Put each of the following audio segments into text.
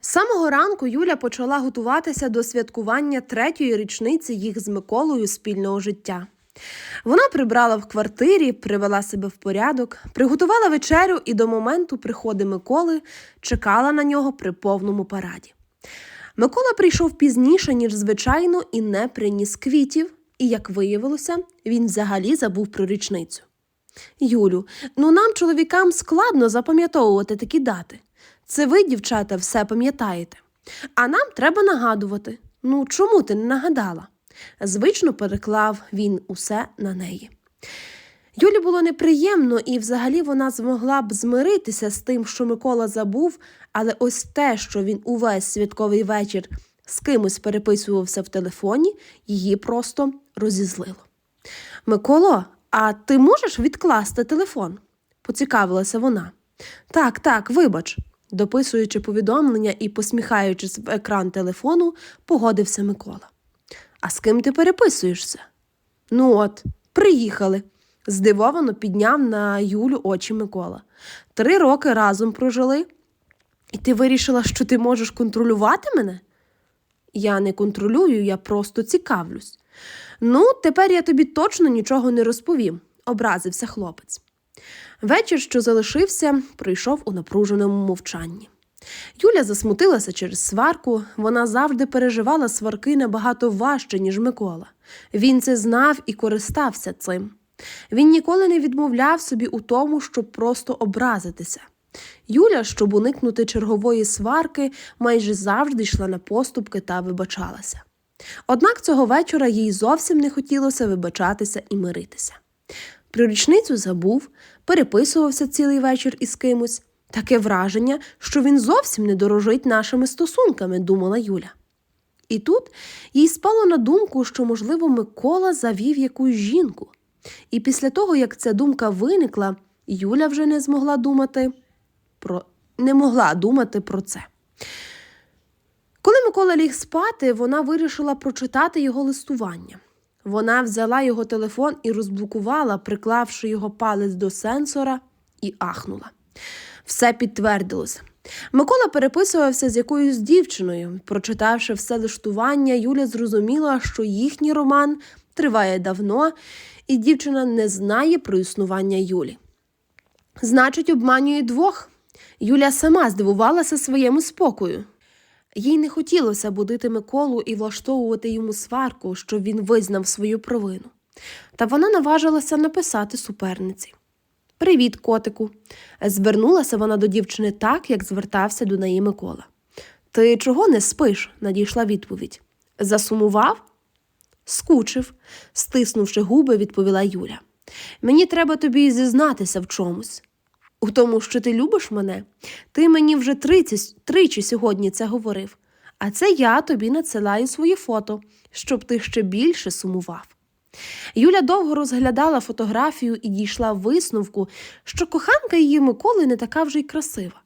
З самого ранку Юля почала готуватися до святкування третьої річниці їх з Миколою спільного життя. Вона прибрала в квартирі, привела себе в порядок, приготувала вечерю і до моменту приходу Миколи чекала на нього при повному параді. Микола прийшов пізніше, ніж звичайно, і не приніс квітів, і, як виявилося, він взагалі забув про річницю. Юлю, ну нам, чоловікам, складно запам'ятовувати такі дати. Це ви, дівчата, все пам'ятаєте. А нам треба нагадувати. Ну, чому ти не нагадала? Звично переклав він усе на неї. Юлі було неприємно, і взагалі вона змогла б змиритися з тим, що Микола забув, але ось те, що він увесь святковий вечір з кимось переписувався в телефоні, її просто розізлило. Миколо, а ти можеш відкласти телефон? поцікавилася вона. Так, так, вибач, дописуючи повідомлення і посміхаючись в екран телефону, погодився Микола. А з ким ти переписуєшся? Ну от, приїхали. Здивовано підняв на Юлю очі Микола. Три роки разом прожили. І ти вирішила, що ти можеш контролювати мене? Я не контролюю, я просто цікавлюсь. Ну, тепер я тобі точно нічого не розповім, образився хлопець. Вечір, що залишився, пройшов у напруженому мовчанні. Юля засмутилася через сварку, вона завжди переживала сварки набагато важче, ніж Микола. Він це знав і користався цим. Він ніколи не відмовляв собі у тому, щоб просто образитися. Юля, щоб уникнути чергової сварки, майже завжди йшла на поступки та вибачалася. Однак цього вечора їй зовсім не хотілося вибачатися і миритися. Про річницю забув, переписувався цілий вечір із кимось. Таке враження, що він зовсім не дорожить нашими стосунками, думала Юля. І тут їй спало на думку, що, можливо, Микола завів якусь жінку. І після того, як ця думка виникла, Юля вже не змогла думати про не могла думати про це. Коли Микола ліг спати, вона вирішила прочитати його листування. Вона взяла його телефон і розблокувала, приклавши його палець до сенсора, і ахнула. Все підтвердилося. Микола переписувався з якоюсь дівчиною. Прочитавши все листування, Юля зрозуміла, що їхній роман триває давно, і дівчина не знає про існування Юлі. Значить, обманює двох. Юля сама здивувалася своєму спокою. Їй не хотілося будити Миколу і влаштовувати йому сварку, щоб він визнав свою провину. Та вона наважилася написати суперниці. Привіт, котику. Звернулася вона до дівчини так, як звертався до неї Микола. Ти чого не спиш? надійшла відповідь. Засумував? Скучив, стиснувши губи, відповіла Юля. Мені треба тобі зізнатися в чомусь. У тому, що ти любиш мене, ти мені вже тричі, тричі сьогодні це говорив, а це я тобі надсилаю свої фото, щоб ти ще більше сумував. Юля довго розглядала фотографію і дійшла висновку, що коханка її Миколи не така вже й красива.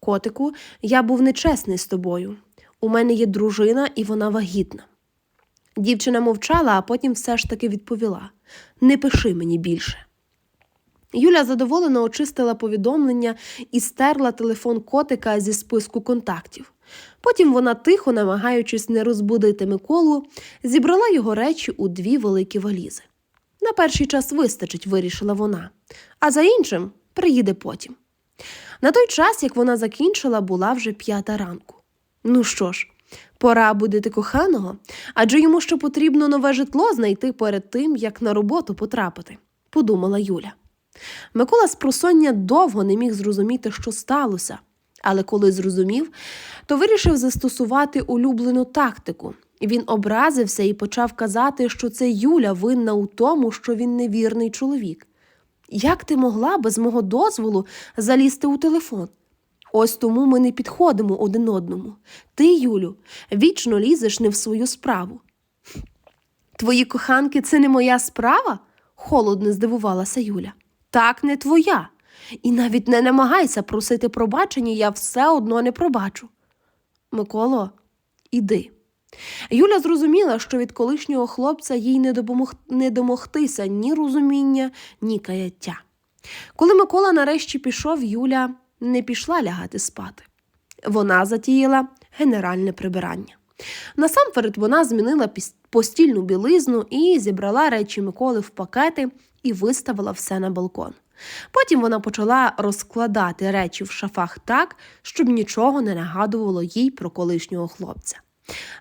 Котику, я був нечесний з тобою. У мене є дружина, і вона вагітна. Дівчина мовчала, а потім все ж таки відповіла Не пиши мені більше. Юля задоволено очистила повідомлення і стерла телефон котика зі списку контактів. Потім вона, тихо, намагаючись не розбудити Миколу, зібрала його речі у дві великі валізи. На перший час вистачить, вирішила вона, а за іншим приїде потім. На той час, як вона закінчила, була вже п'ята ранку. Ну що ж, пора будити коханого, адже йому ще потрібно нове житло знайти перед тим, як на роботу потрапити, подумала Юля. Микола з просоння довго не міг зрозуміти, що сталося, але коли зрозумів, то вирішив застосувати улюблену тактику. Він образився і почав казати, що це Юля винна у тому, що він невірний чоловік. Як ти могла без мого дозволу залізти у телефон? Ось тому ми не підходимо один одному. Ти, Юлю, вічно лізеш не в свою справу. Твої коханки це не моя справа? холодно здивувалася Юля. Так, не твоя. І навіть не намагайся просити пробачення, я все одно не пробачу. Миколо, іди. Юля зрозуміла, що від колишнього хлопця їй не, допомог... не домогтися ні розуміння, ні каяття. Коли Микола нарешті пішов, Юля не пішла лягати спати. Вона затіяла генеральне прибирання. Насамперед вона змінила постільну білизну і зібрала речі Миколи в пакети і виставила все на балкон. Потім вона почала розкладати речі в шафах так, щоб нічого не нагадувало їй про колишнього хлопця.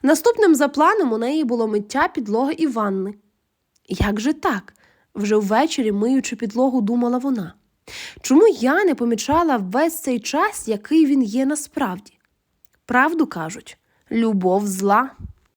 Наступним за планом у неї було миття підлоги і ванни. Як же так? Вже ввечері, миючи підлогу, думала вона. Чому я не помічала весь цей час, який він є насправді? Правду кажуть, любов зла.